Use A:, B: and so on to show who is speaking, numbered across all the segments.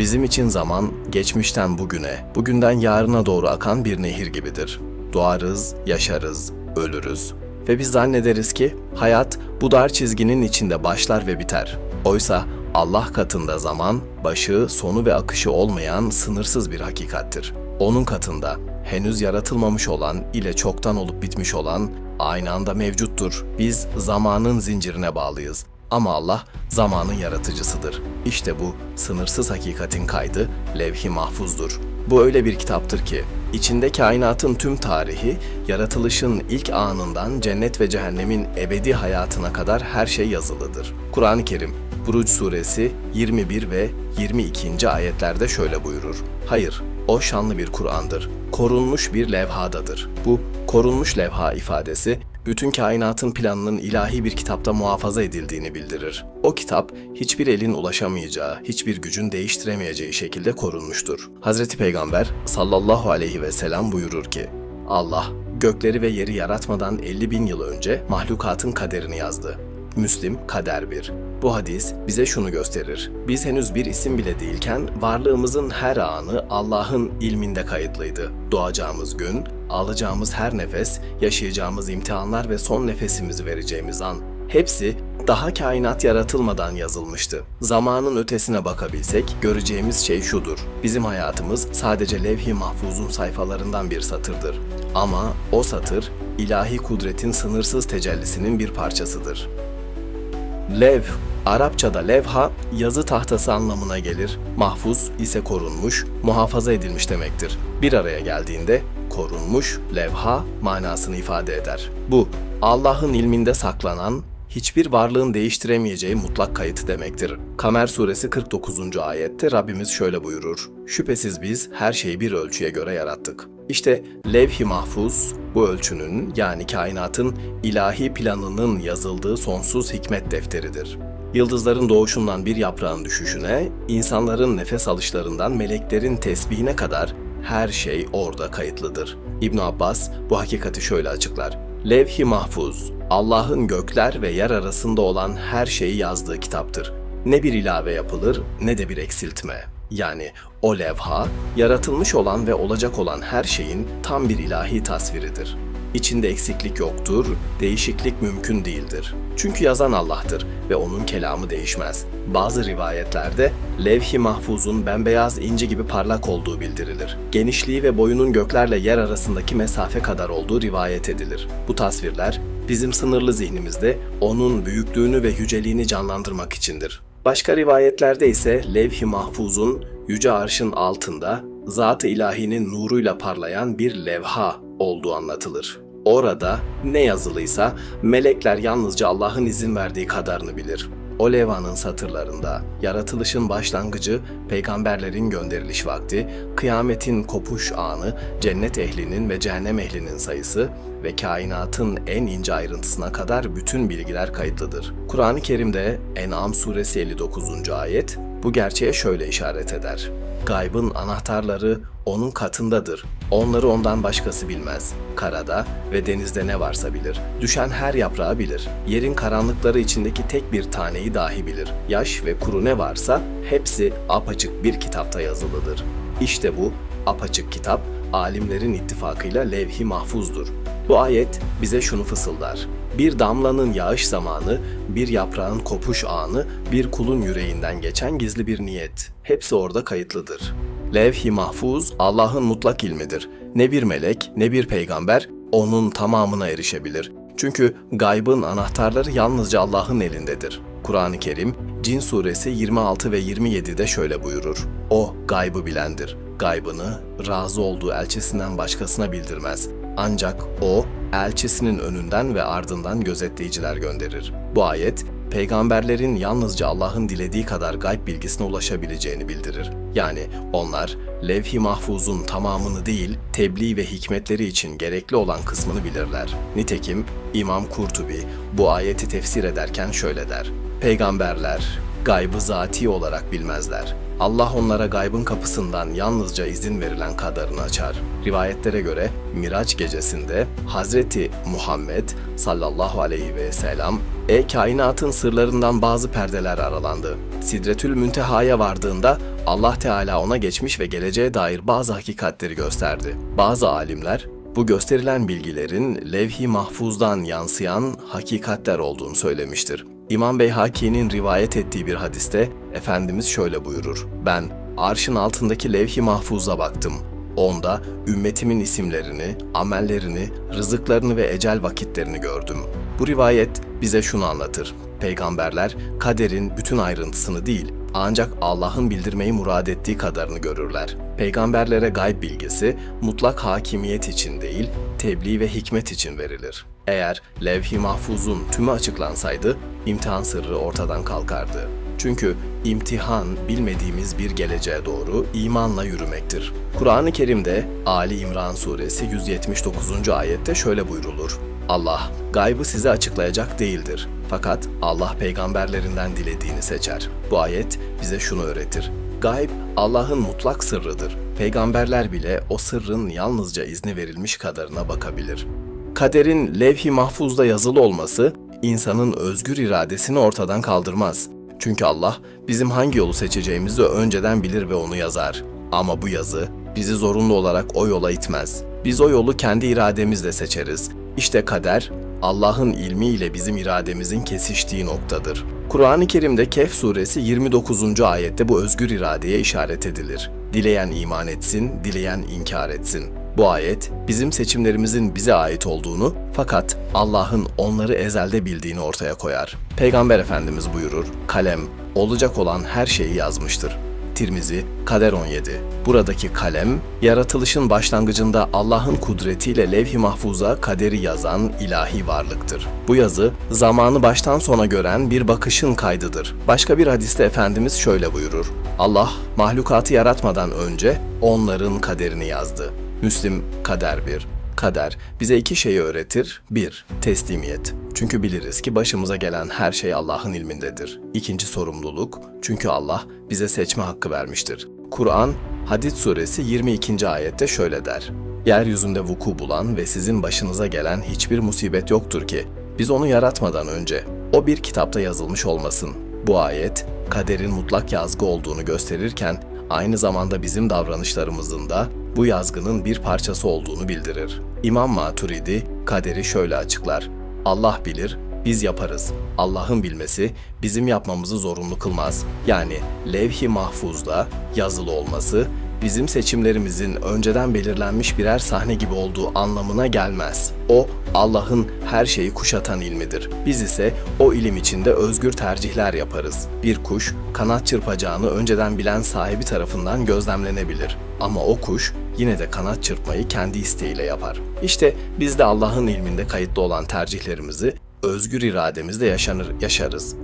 A: Bizim için zaman geçmişten bugüne, bugünden yarına doğru akan bir nehir gibidir. Doğarız, yaşarız, ölürüz. Ve biz zannederiz ki hayat bu dar çizginin içinde başlar ve biter. Oysa Allah katında zaman, başı, sonu ve akışı olmayan sınırsız bir hakikattir. Onun katında henüz yaratılmamış olan ile çoktan olup bitmiş olan aynı anda mevcuttur. Biz zamanın zincirine bağlıyız. Ama Allah zamanın yaratıcısıdır. İşte bu sınırsız hakikatin kaydı levh-i mahfuzdur. Bu öyle bir kitaptır ki içinde kainatın tüm tarihi, yaratılışın ilk anından cennet ve cehennemin ebedi hayatına kadar her şey yazılıdır. Kur'an-ı Kerim Buruc suresi 21 ve 22. ayetlerde şöyle buyurur. Hayır, o şanlı bir Kur'an'dır. Korunmuş bir levhadadır. Bu korunmuş levha ifadesi bütün kainatın planının ilahi bir kitapta muhafaza edildiğini bildirir. O kitap hiçbir elin ulaşamayacağı, hiçbir gücün değiştiremeyeceği şekilde korunmuştur. Hazreti Peygamber sallallahu aleyhi ve sellem buyurur ki, Allah gökleri ve yeri yaratmadan 50 bin yıl önce mahlukatın kaderini yazdı. Müslim Kader 1. Bu hadis bize şunu gösterir. Biz henüz bir isim bile değilken varlığımızın her anı Allah'ın ilminde kayıtlıydı. Doğacağımız gün, alacağımız her nefes, yaşayacağımız imtihanlar ve son nefesimizi vereceğimiz an. Hepsi daha kainat yaratılmadan yazılmıştı. Zamanın ötesine bakabilsek göreceğimiz şey şudur. Bizim hayatımız sadece levh-i mahfuzun sayfalarından bir satırdır. Ama o satır ilahi kudretin sınırsız tecellisinin bir parçasıdır. Lev, Arapçada levha yazı tahtası anlamına gelir. Mahfuz ise korunmuş, muhafaza edilmiş demektir. Bir araya geldiğinde korunmuş levha manasını ifade eder. Bu Allah'ın ilminde saklanan hiçbir varlığın değiştiremeyeceği mutlak kayıt demektir. Kamer suresi 49. ayette Rabbimiz şöyle buyurur. Şüphesiz biz her şeyi bir ölçüye göre yarattık. İşte levh-i mahfuz bu ölçünün yani kainatın ilahi planının yazıldığı sonsuz hikmet defteridir. Yıldızların doğuşundan bir yaprağın düşüşüne, insanların nefes alışlarından meleklerin tesbihine kadar her şey orada kayıtlıdır. İbn Abbas bu hakikati şöyle açıklar. Levh-i Mahfuz, Allah'ın gökler ve yer arasında olan her şeyi yazdığı kitaptır. Ne bir ilave yapılır ne de bir eksiltme. Yani o levha, yaratılmış olan ve olacak olan her şeyin tam bir ilahi tasviridir. İçinde eksiklik yoktur, değişiklik mümkün değildir. Çünkü yazan Allah'tır ve onun kelamı değişmez. Bazı rivayetlerde levh-i mahfuzun bembeyaz inci gibi parlak olduğu bildirilir. Genişliği ve boyunun göklerle yer arasındaki mesafe kadar olduğu rivayet edilir. Bu tasvirler bizim sınırlı zihnimizde onun büyüklüğünü ve yüceliğini canlandırmak içindir. Başka rivayetlerde ise levh-i mahfuzun yüce arşın altında zat-ı ilahinin nuruyla parlayan bir levha olduğu anlatılır. Orada ne yazılıysa melekler yalnızca Allah'ın izin verdiği kadarını bilir. O levhanın satırlarında yaratılışın başlangıcı, peygamberlerin gönderiliş vakti, kıyametin kopuş anı, cennet ehlinin ve cehennem ehlinin sayısı ve kainatın en ince ayrıntısına kadar bütün bilgiler kayıtlıdır. Kur'an-ı Kerim'de En'am suresi 59. ayet bu gerçeğe şöyle işaret eder. Gaybın anahtarları onun katındadır. Onları ondan başkası bilmez. Karada ve denizde ne varsa bilir. Düşen her yaprağı bilir. Yerin karanlıkları içindeki tek bir taneyi dahi bilir. Yaş ve kuru ne varsa hepsi apaçık bir kitapta yazılıdır. İşte bu apaçık kitap alimlerin ittifakıyla levh-i mahfuzdur. Bu ayet bize şunu fısıldar. Bir damlanın yağış zamanı, bir yaprağın kopuş anı, bir kulun yüreğinden geçen gizli bir niyet. Hepsi orada kayıtlıdır. Levh-i mahfuz Allah'ın mutlak ilmidir. Ne bir melek ne bir peygamber onun tamamına erişebilir. Çünkü gaybın anahtarları yalnızca Allah'ın elindedir. Kur'an-ı Kerim Cin suresi 26 ve 27'de şöyle buyurur. O gaybı bilendir. Gaybını razı olduğu elçisinden başkasına bildirmez. Ancak o elçisinin önünden ve ardından gözetleyiciler gönderir. Bu ayet peygamberlerin yalnızca Allah'ın dilediği kadar gayb bilgisine ulaşabileceğini bildirir. Yani onlar levh-i mahfuzun tamamını değil, tebliğ ve hikmetleri için gerekli olan kısmını bilirler. Nitekim İmam Kurtubi bu ayeti tefsir ederken şöyle der. Peygamberler gaybı zati olarak bilmezler. Allah onlara gaybın kapısından yalnızca izin verilen kadarını açar. Rivayetlere göre Miraç gecesinde Hazreti Muhammed sallallahu aleyhi ve sellem e kainatın sırlarından bazı perdeler aralandı. Sidretül Münteha'ya vardığında Allah Teala ona geçmiş ve geleceğe dair bazı hakikatleri gösterdi. Bazı alimler bu gösterilen bilgilerin levh-i mahfuzdan yansıyan hakikatler olduğunu söylemiştir. İmam Beyhaki'nin rivayet ettiği bir hadiste Efendimiz şöyle buyurur. Ben arşın altındaki levh-i mahfuza baktım. Onda ümmetimin isimlerini, amellerini, rızıklarını ve ecel vakitlerini gördüm. Bu rivayet bize şunu anlatır. Peygamberler kaderin bütün ayrıntısını değil, ancak Allah'ın bildirmeyi murad ettiği kadarını görürler. Peygamberlere gayb bilgisi mutlak hakimiyet için değil, tebliğ ve hikmet için verilir. Eğer levh-i mahfuzun tümü açıklansaydı, imtihan sırrı ortadan kalkardı. Çünkü imtihan bilmediğimiz bir geleceğe doğru imanla yürümektir. Kur'an-ı Kerim'de Ali İmran suresi 179. ayette şöyle buyrulur. Allah gaybı size açıklayacak değildir. Fakat Allah peygamberlerinden dilediğini seçer. Bu ayet bize şunu öğretir. Gayb Allah'ın mutlak sırrıdır. Peygamberler bile o sırrın yalnızca izni verilmiş kadarına bakabilir. Kaderin levh-i mahfuzda yazılı olması insanın özgür iradesini ortadan kaldırmaz. Çünkü Allah bizim hangi yolu seçeceğimizi önceden bilir ve onu yazar. Ama bu yazı bizi zorunlu olarak o yola itmez. Biz o yolu kendi irademizle seçeriz. İşte kader Allah'ın ilmiyle bizim irademizin kesiştiği noktadır. Kur'an-ı Kerim'de Kehf suresi 29. ayette bu özgür iradeye işaret edilir. Dileyen iman etsin, dileyen inkar etsin. Bu ayet bizim seçimlerimizin bize ait olduğunu fakat Allah'ın onları ezelde bildiğini ortaya koyar. Peygamber Efendimiz buyurur, kalem olacak olan her şeyi yazmıştır. Tirmizi, Kader 17. Buradaki kalem, yaratılışın başlangıcında Allah'ın kudretiyle levh-i mahfuza kaderi yazan ilahi varlıktır. Bu yazı, zamanı baştan sona gören bir bakışın kaydıdır. Başka bir hadiste Efendimiz şöyle buyurur. Allah, mahlukatı yaratmadan önce onların kaderini yazdı. Müslim, Kader 1. Kader bize iki şeyi öğretir. 1. Teslimiyet. Çünkü biliriz ki başımıza gelen her şey Allah'ın ilmindedir. İkinci sorumluluk. Çünkü Allah bize seçme hakkı vermiştir. Kur'an, Hadid suresi 22. ayette şöyle der. Yeryüzünde vuku bulan ve sizin başınıza gelen hiçbir musibet yoktur ki biz onu yaratmadan önce o bir kitapta yazılmış olmasın. Bu ayet kaderin mutlak yazgı olduğunu gösterirken aynı zamanda bizim davranışlarımızın da bu yazgının bir parçası olduğunu bildirir. İmam Maturidi kaderi şöyle açıklar. Allah bilir, biz yaparız. Allah'ın bilmesi bizim yapmamızı zorunlu kılmaz. Yani levh-i mahfuzda yazılı olması bizim seçimlerimizin önceden belirlenmiş birer sahne gibi olduğu anlamına gelmez. O Allah'ın her şeyi kuşatan ilmidir. Biz ise o ilim içinde özgür tercihler yaparız. Bir kuş kanat çırpacağını önceden bilen sahibi tarafından gözlemlenebilir. Ama o kuş yine de kanat çırpmayı kendi isteğiyle yapar. İşte biz de Allah'ın ilminde kayıtlı olan tercihlerimizi özgür irademizde yaşanır, yaşarız.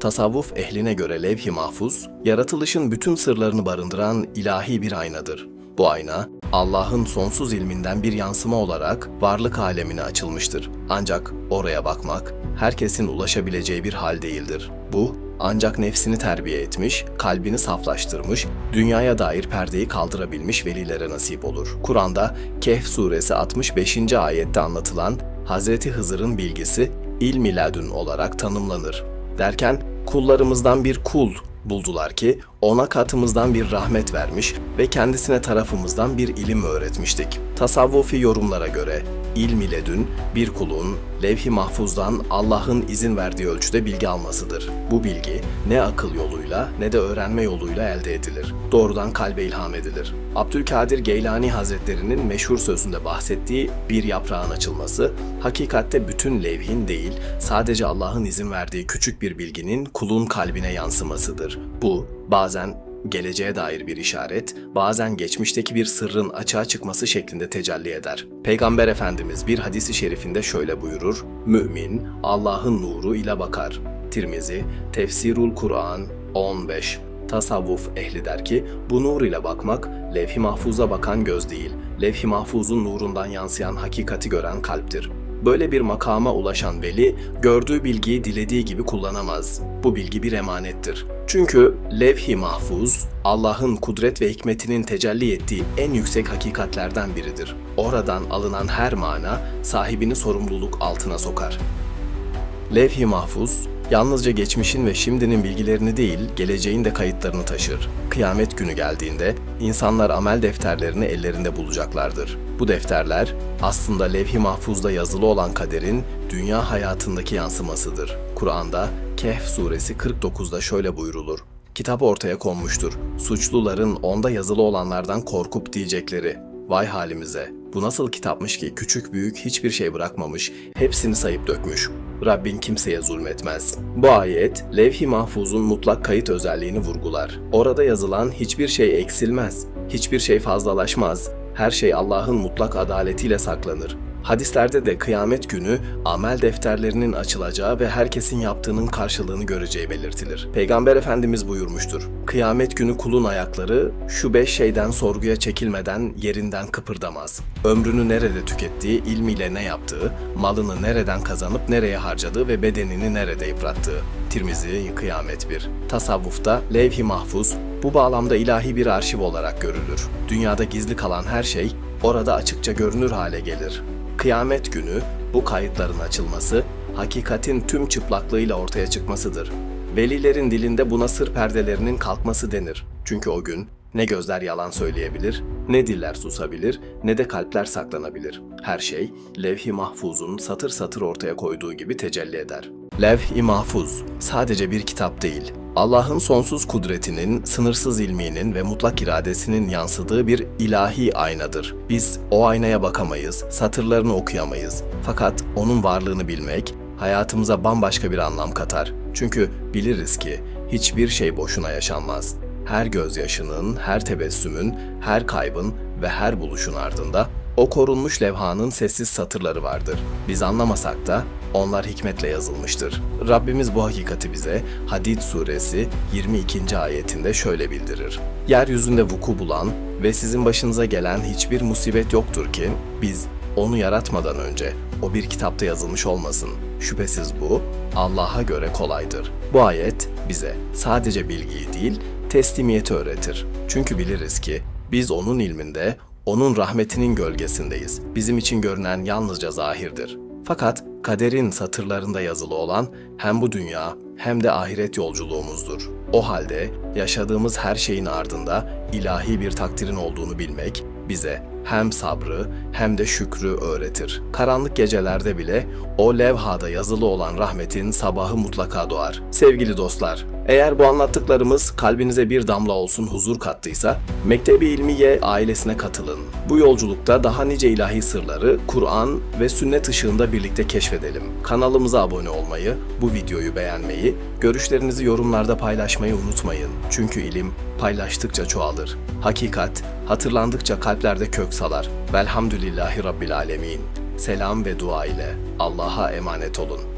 A: Tasavvuf ehline göre levh-i mahfuz, yaratılışın bütün sırlarını barındıran ilahi bir aynadır. Bu ayna, Allah'ın sonsuz ilminden bir yansıma olarak varlık alemine açılmıştır. Ancak oraya bakmak, herkesin ulaşabileceği bir hal değildir. Bu, ancak nefsini terbiye etmiş, kalbini saflaştırmış, dünyaya dair perdeyi kaldırabilmiş velilere nasip olur. Kur'an'da Kehf suresi 65. ayette anlatılan Hazreti Hızır'ın bilgisi ilmi ledün olarak tanımlanır. Derken kullarımızdan bir kul buldular ki ona katımızdan bir rahmet vermiş ve kendisine tarafımızdan bir ilim öğretmiştik. Tasavvufi yorumlara göre ilmi ledün bir kulun levh-i mahfuzdan Allah'ın izin verdiği ölçüde bilgi almasıdır. Bu bilgi ne akıl yoluyla ne de öğrenme yoluyla elde edilir. Doğrudan kalbe ilham edilir. Abdülkadir Geylani Hazretleri'nin meşhur sözünde bahsettiği bir yaprağın açılması, hakikatte bütün levhin değil, sadece Allah'ın izin verdiği küçük bir bilginin kulun kalbine yansımasıdır. Bu, bazen geleceğe dair bir işaret, bazen geçmişteki bir sırrın açığa çıkması şeklinde tecelli eder. Peygamber Efendimiz bir hadisi şerifinde şöyle buyurur, Mümin, Allah'ın nuru ile bakar. Tirmizi, Tefsirul Kur'an 15 Tasavvuf ehli der ki, bu nur ile bakmak, levh-i mahfuza bakan göz değil, levh-i mahfuzun nurundan yansıyan hakikati gören kalptir. Böyle bir makama ulaşan veli, gördüğü bilgiyi dilediği gibi kullanamaz. Bu bilgi bir emanettir. Çünkü levh-i mahfuz, Allah'ın kudret ve hikmetinin tecelli ettiği en yüksek hakikatlerden biridir. Oradan alınan her mana, sahibini sorumluluk altına sokar. Levh-i Mahfuz, yalnızca geçmişin ve şimdinin bilgilerini değil, geleceğin de kayıtlarını taşır. Kıyamet günü geldiğinde insanlar amel defterlerini ellerinde bulacaklardır. Bu defterler aslında Levh-i Mahfuz'da yazılı olan kaderin dünya hayatındaki yansımasıdır. Kur'an'da Kehf suresi 49'da şöyle buyrulur. Kitap ortaya konmuştur. Suçluların onda yazılı olanlardan korkup diyecekleri. Vay halimize. Bu nasıl kitapmış ki küçük büyük hiçbir şey bırakmamış, hepsini sayıp dökmüş. Rabbin kimseye zulmetmez. Bu ayet, Levh-i Mahfuz'un mutlak kayıt özelliğini vurgular. Orada yazılan hiçbir şey eksilmez, hiçbir şey fazlalaşmaz. Her şey Allah'ın mutlak adaletiyle saklanır. Hadislerde de kıyamet günü amel defterlerinin açılacağı ve herkesin yaptığının karşılığını göreceği belirtilir. Peygamber Efendimiz buyurmuştur. Kıyamet günü kulun ayakları şu beş şeyden sorguya çekilmeden yerinden kıpırdamaz. Ömrünü nerede tükettiği, ilmiyle ne yaptığı, malını nereden kazanıp nereye harcadığı ve bedenini nerede yıprattığı. Tirmizi Kıyamet 1. Tasavvufta levh-i mahfuz bu bağlamda ilahi bir arşiv olarak görülür. Dünyada gizli kalan her şey orada açıkça görünür hale gelir. Kıyamet günü bu kayıtların açılması, hakikatin tüm çıplaklığıyla ortaya çıkmasıdır. Velilerin dilinde buna sır perdelerinin kalkması denir. Çünkü o gün ne gözler yalan söyleyebilir, ne diller susabilir, ne de kalpler saklanabilir. Her şey levh-i mahfuzun satır satır ortaya koyduğu gibi tecelli eder. Levh-i mahfuz sadece bir kitap değil, Allah'ın sonsuz kudretinin, sınırsız ilminin ve mutlak iradesinin yansıdığı bir ilahi aynadır. Biz o aynaya bakamayız, satırlarını okuyamayız. Fakat onun varlığını bilmek hayatımıza bambaşka bir anlam katar. Çünkü biliriz ki hiçbir şey boşuna yaşanmaz. Her gözyaşının, her tebessümün, her kaybın ve her buluşun ardında o korunmuş levhanın sessiz satırları vardır. Biz anlamasak da onlar hikmetle yazılmıştır. Rabbimiz bu hakikati bize Hadid suresi 22. ayetinde şöyle bildirir. Yeryüzünde vuku bulan ve sizin başınıza gelen hiçbir musibet yoktur ki biz onu yaratmadan önce o bir kitapta yazılmış olmasın. Şüphesiz bu Allah'a göre kolaydır. Bu ayet bize sadece bilgiyi değil, teslimiyeti öğretir. Çünkü biliriz ki biz onun ilminde, onun rahmetinin gölgesindeyiz. Bizim için görünen yalnızca zahirdir. Fakat kaderin satırlarında yazılı olan hem bu dünya hem de ahiret yolculuğumuzdur. O halde yaşadığımız her şeyin ardında ilahi bir takdirin olduğunu bilmek bize hem sabrı hem de şükrü öğretir. Karanlık gecelerde bile o levhada yazılı olan rahmetin sabahı mutlaka doğar. Sevgili dostlar, eğer bu anlattıklarımız kalbinize bir damla olsun huzur kattıysa, Mektebi İlmiye ailesine katılın. Bu yolculukta daha nice ilahi sırları Kur'an ve sünnet ışığında birlikte keşfedelim. Kanalımıza abone olmayı, bu videoyu beğenmeyi, görüşlerinizi yorumlarda paylaşmayı unutmayın. Çünkü ilim paylaştıkça çoğalır. Hakikat hatırlandıkça kalplerde kök salar. Velhamdülillahi Rabbil Alemin. Selam ve dua ile Allah'a emanet olun.